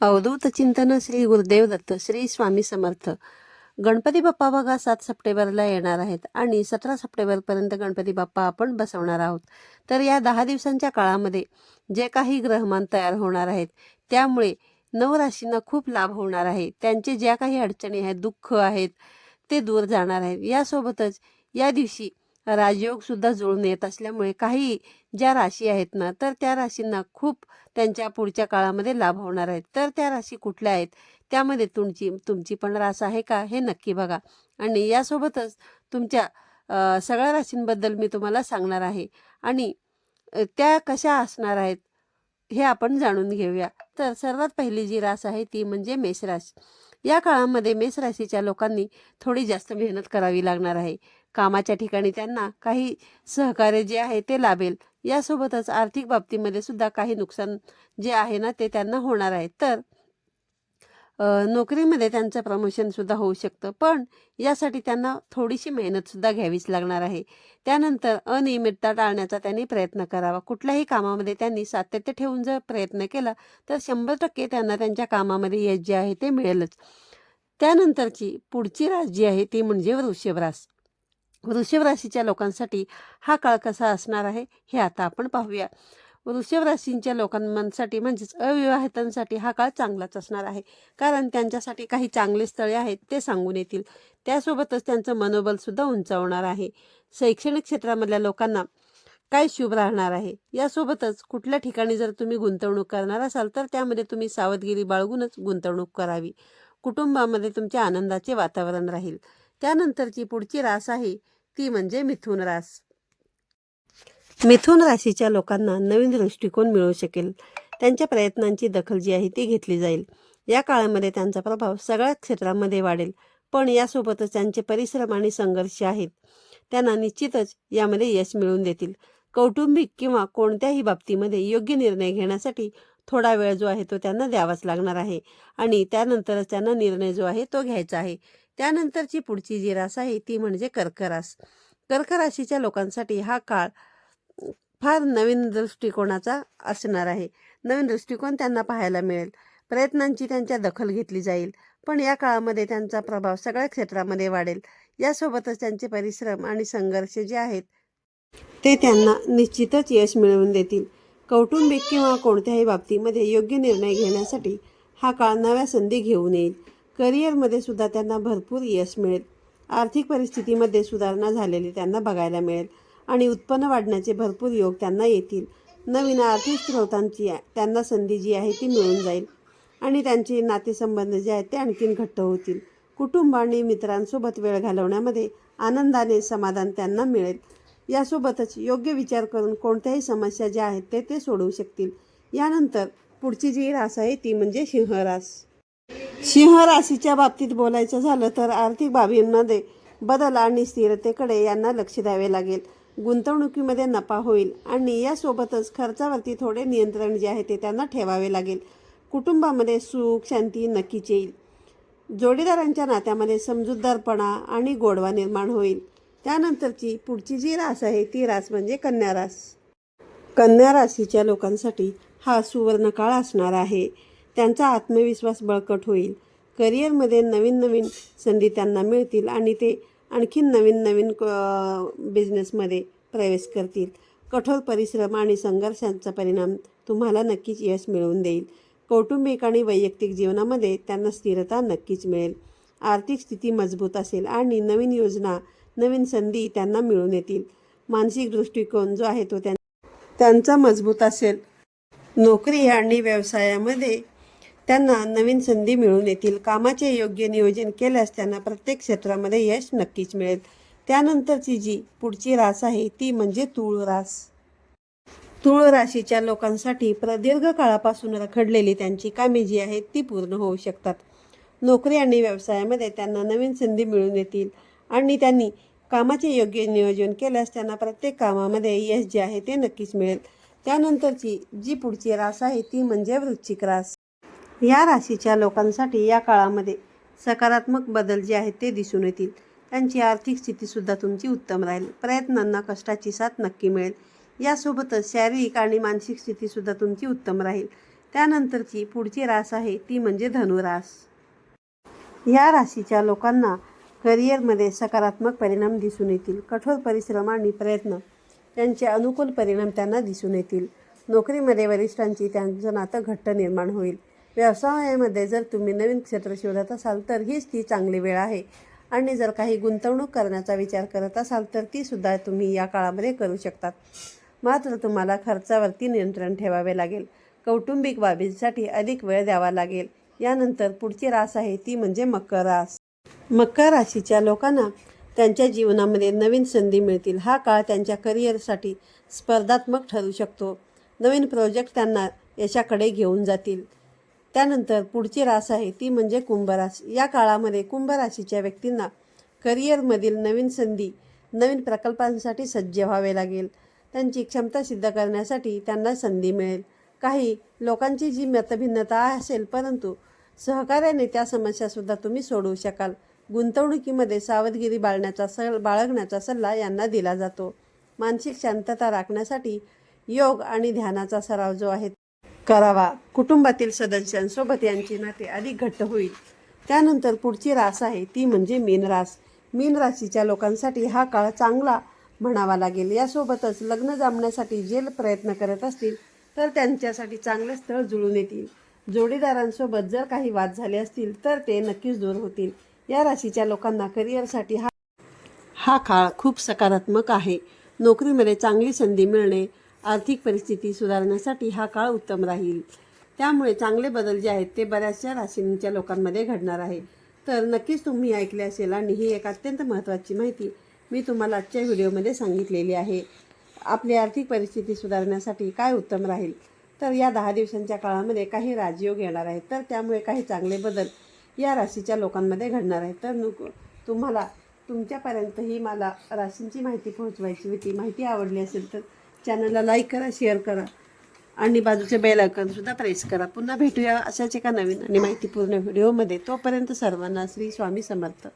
अवधूत चिंतन श्री गुरुदेव दत्त श्री स्वामी समर्थ गणपती बाप्पा बघा सात सप्टेंबरला येणार आहेत आणि सतरा सप्टेंबरपर्यंत गणपती बाप्पा आपण बसवणार आहोत तर या दहा दिवसांच्या काळामध्ये जे काही ग्रहमान तयार होणार आहेत त्यामुळे नवराशींना खूप लाभ होणार आहे त्यांचे ज्या काही अडचणी आहेत दुःख आहेत ते दूर जाणार आहेत यासोबतच या दिवशी राजयोग सुद्धा जुळून येत असल्यामुळे काही ज्या राशी आहेत ना तर त्या राशींना खूप त्यांच्या पुढच्या काळामध्ये लाभ होणार आहेत. तर त्या राशी कुठल्या आहेत? त्यामध्ये तुमची तुमची पण रास आहे का? हे नक्की बघा. आणि यासोबतच तुमच्या सगळ्या राशींबद्दल मी तुम्हाला सांगणार आहे. आणि त्या कशा असणार आहेत हे आपण जाणून घेऊया. तर सर्वात पहिली जी रास आहे ती म्हणजे मेष राशी. या काळामध्ये मेष राशीच्या लोकांनी थोडी जास्त मेहनत करावी लागणार आहे. कामाच्या ठिकाणी त्यांना काही सहकार्य जे आहे ते लाभेल. यासोबतच आर्थिक बाबतीमध्ये सुद्धा काही नुकसान जे आहे ना ते त्यांना होणार आहे. तर नोकरीमध्ये त्यांचं प्रमोशनसुद्धा होऊ शकतं. पण यासाठी त्यांना थोडीशी मेहनतसुद्धा घ्यावीच लागणार आहे. त्यानंतर अनियमितता टाळण्याचा त्यांनी प्रयत्न करावा. कुठल्याही कामामध्ये त्यांनी सातत्य ठेवून जर प्रयत्न केला तर शंभर टक्के त्यांना त्यांच्या कामामध्ये यश जे आहे ते मिळेलच. त्यानंतरची पुढची रास जी आहे ती म्हणजे वृषभ रास वृषभ राशीच्या लोकांसाठी हा काळ कसा असणार आहे हे आता आपण पाहूया. वृषभ राशींच्या लोकांसाठी म्हणजेच अविवाहितांसाठी हा काळ चांगलाच असणार आहे. कारण त्यांच्यासाठी काही चांगले स्थळे आहेत ते सांगून येतील. त्यासोबतच त्यांचं मनोबलसुद्धा उंचावणार आहे. शैक्षणिक क्षेत्रामधल्या लोकांना काय शुभ राहणार आहे? यासोबतच कुठल्या ठिकाणी जर तुम्ही गुंतवणूक करणार असाल तर त्यामध्ये तुम्ही सावधगिरी बाळगूनच गुंतवणूक करावी. कुटुंबामध्ये तुमच्या आनंदाचे वातावरण राहील. त्यानंतरची पुढची रास आहे ती म्हणजे मिथुन रास. मिथुन राशीच्या लोकांना नवीन दृष्टिकोन मिळू शकेल. त्यांच्या प्रयत्नांची दखल जी आहे ती घेतली जाईल. या काळामध्ये त्यांचा प्रभाव सगळ्या क्षेत्रामध्ये वाढेल. पण यासोबतच त्यांचे परिश्रम आणि संघर्ष आहेत. त्यांना निश्चितच यामध्ये यश मिळवून देतील. कौटुंबिक किंवा कोणत्याही बाबतीमध्ये योग्य निर्णय घेण्यासाठी थोडा वेळ जो आहे तो त्यांना द्यावाच लागणार आहे. आणि त्यानंतरच त्यांना निर्णय जो आहे तो घ्यायचा आहे. त्यानंतरची पुढची जी रास आहे ती म्हणजे कर्करास. कर्क राशीच्या लोकांसाठी हा काळ फार नवीन दृष्टिकोनाचा असणार आहे. नवीन दृष्टिकोन त्यांना पाहायला मिळेल. प्रयत्नांची त्यांच्या दखल घेतली जाईल. पण या काळामध्ये त्यांचा प्रभाव सगळ्या क्षेत्रामध्ये वाढेल. यासोबतच त्यांचे परिश्रम आणि संघर्ष जे आहेत ते त्यांना निश्चितच यश मिळवून देतील. कौटुंबिक किंवा कोणत्याही बाबतीमध्ये योग्य निर्णय घेण्यासाठी हा काळ नव्या संधी घेऊन येईल. करिअरमध्ये सुद्धा त्यांना भरपूर यश मिळेल. आर्थिक परिस्थितीमध्ये सुधारणा झालेली त्यांना बघायला मिळेल आणि उत्पन्न वाढण्याचे भरपूर योग त्यांना येतील. नवीन आर्थिक स्रोतांची त्यांना संधी जी आहे ती मिळून जाईल आणि त्यांचे नातेसंबंध जे आहेत ते आणखीन घट्ट होतील. कुटुंब आणि मित्रांसोबत वेळ घालवण्यामध्ये आनंदाने समाधान त्यांना मिळेल. यासोबतच योग्य विचार करून कोणत्याही समस्या ज्या आहेत ते ते सोडवू शकतील. यानंतर पुढची जी रास आहे ती म्हणजे सिंहरास. सिंह राशीच्या बाबतीत बोलायचं झालं तर आर्थिक बाबींमध्ये बदल आणि स्थिरतेकडे यांना लक्ष द्यावे लागेल. गुंतवणुकीमध्ये नफा होईल आणि यासोबतच खर्चावरती थोडे नियंत्रण जे आहे ते त्यांना ठेवावे लागेल. कुटुंबामध्ये सुख शांती नक्कीच येईल. जोडीदारांच्या नात्यामध्ये समजूतदारपणा आणि गोडवा निर्माण होईल. त्यानंतरची पुढची जी रास आहे ती रास म्हणजे कन्या रास. कन्या राशीच्या लोकांसाठी हा सुवर्ण काळ असणार आहे. त्यांचा आत्मविश्वास बळकट होईल. करिअरमध्ये नवीन नवीन संधी त्यांना मिळतील आणि ते आणखीन नवीन नवीन बिझनेसमध्ये प्रवेश करतील. कठोर परिश्रम आणि संघर्षांचा परिणाम तुम्हाला नक्कीच यश मिळवून देईल. कौटुंबिक आणि वैयक्तिक जीवनामध्ये त्यांना स्थिरता नक्कीच मिळेल. आर्थिक स्थिती मजबूत असेल आणि नवीन योजना नवीन संधी त्यांना मिळून येतील. मानसिक दृष्टिकोन जो आहे तो त्यां त्यांचा मजबूत असेल. नोकरी आणि व्यवसायामध्ये त्यांना नवीन संधी मिळून येतील. कामाचे योग्य नियोजन केल्यास त्यांना प्रत्येक क्षेत्रामध्ये यश नक्कीच मिळेल. त्यानंतरची जी पुढची रास आहे ती म्हणजे तुळ रास. तुळ राशीच्या लोकांसाठी प्रदीर्घ काळापासून रखडलेली त्यांची कामे जी आहेत ती पूर्ण होऊ शकतात. नोकरी आणि व्यवसायामध्ये त्यांना नवीन संधी मिळून येतील. आणि त्यांनी कामाचे योग्य नियोजन केल्यास त्यांना प्रत्येक कामामध्ये यश जे आहे ते नक्कीच मिळेल. त्यानंतरची जी पुढची रास आहे ती म्हणजे वृश्चिक रास. या राशीच्या लोकांसाठी या काळामध्ये सकारात्मक बदल जे आहेत ते दिसून येतील. त्यांची आर्थिक स्थितीसुद्धा तुमची उत्तम राहील. प्रयत्नांना कष्टाची साथ नक्की मिळेल. यासोबतच शारीरिक आणि मानसिक स्थितीसुद्धा तुमची उत्तम राहील. त्यानंतरची पुढची रास आहे ती म्हणजे धनुरास. या राशीच्या लोकांना करिअरमध्ये सकारात्मक परिणाम दिसून येतील. कठोर परिश्रम आणि प्रयत्न त्यांचे अनुकूल परिणाम त्यांना दिसून येतील. नोकरीमध्ये वरिष्ठांची त्यांचं नातं घट्ट निर्माण होईल. व्यवसायामध्ये जर तुम्ही नवीन क्षेत्र शोधत असाल तर हीच ती चांगली वेळ आहे. आणि जर काही गुंतवणूक करण्याचा विचार करत असाल तर ती सुद्धा तुम्ही या काळामध्ये करू शकतात. मात्र तुम्हाला खर्चावरती नियंत्रण ठेवावे लागेल. कौटुंबिक बाबींसाठी अधिक वेळ द्यावा लागेल. यानंतर पुढची रास आहे ती म्हणजे मकर रास. मकर राशीच्या लोकांना त्यांच्या जीवनामध्ये नवीन संधी मिळतील. हा काळ त्यांच्या करिअरसाठी स्पर्धात्मक ठरू शकतो. नवीन प्रोजेक्ट त्यांना यशाकडे घेऊन जातील. त्यानंतर पुढची रास आहे ती म्हणजे कुंभरास या काळामध्ये कुंभ राशीच्या व्यक्तींना करिअरमधील नवीन संधी नवीन प्रकल्पांसाठी सज्ज व्हावे लागेल. त्यांची क्षमता सिद्ध करण्यासाठी त्यांना संधी मिळेल. काही लोकांची जी मतभिन्नता असेल परंतु सहकार्याने त्या समस्यासुद्धा तुम्ही सोडवू शकाल. गुंतवणुकीमध्ये सावधगिरी बाळण्याचा सल बाळगण्याचा सल्ला यांना दिला जातो. मानसिक शांतता राखण्यासाठी योग आणि ध्यानाचा सराव जो आहे करावा. कुटुंबातील सदस्यांसोबत यांची नाते अधिक घट्ट होईल. त्यानंतर पुढची रास आहे ती म्हणजे मीन रास. मीन राशीच्या लोकांसाठी हा काळ चांगला म्हणावा लागेल. यासोबतच लग्न जमण्यासाठी जे प्रयत्न करत असतील तर त्यांच्यासाठी चांगले स्थळ जुळून येतील. जोडीदारांसोबत जर काही वाद झाले असतील तर ते नक्कीच दूर होतील. या राशीच्या लोकांना करिअरसाठी हा हा काळ खूप सकारात्मक आहे. नोकरीमध्ये चांगली संधी मिळणे आर्थिक परिस्थिती सुधारण्यासाठी हा काळ उत्तम राहील. त्यामुळे चांगले बदल जे आहेत ते बऱ्याचशा राशींच्या लोकांमध्ये घडणार आहे. तर नक्कीच तुम्ही ऐकले असेल आणि ही एक अत्यंत महत्त्वाची माहिती मी तुम्हाला आजच्या व्हिडिओमध्ये सांगितलेली आहे. आपली आर्थिक परिस्थिती सुधारण्यासाठी काय उत्तम राहील? तर या दहा दिवसांच्या काळामध्ये काही राजयोग येणार आहेत. तर त्यामुळे काही चांगले बदल या राशीच्या लोकांमध्ये घडणार आहे. तर नुक तुम्हाला तुमच्यापर्यंत ही मला राशींची माहिती पोहोचवायची होती माहिती आवडली असेल तर चॅनलला लाईक करा शेअर करा आणि बाजूचे बेल आयकॉनसुद्धा प्रेस करा. पुन्हा भेटूया अशाच एका नवीन आणि माहितीपूर्ण व्हिडिओमध्ये तोपर्यंत सर्वांना श्री स्वामी समर्थ.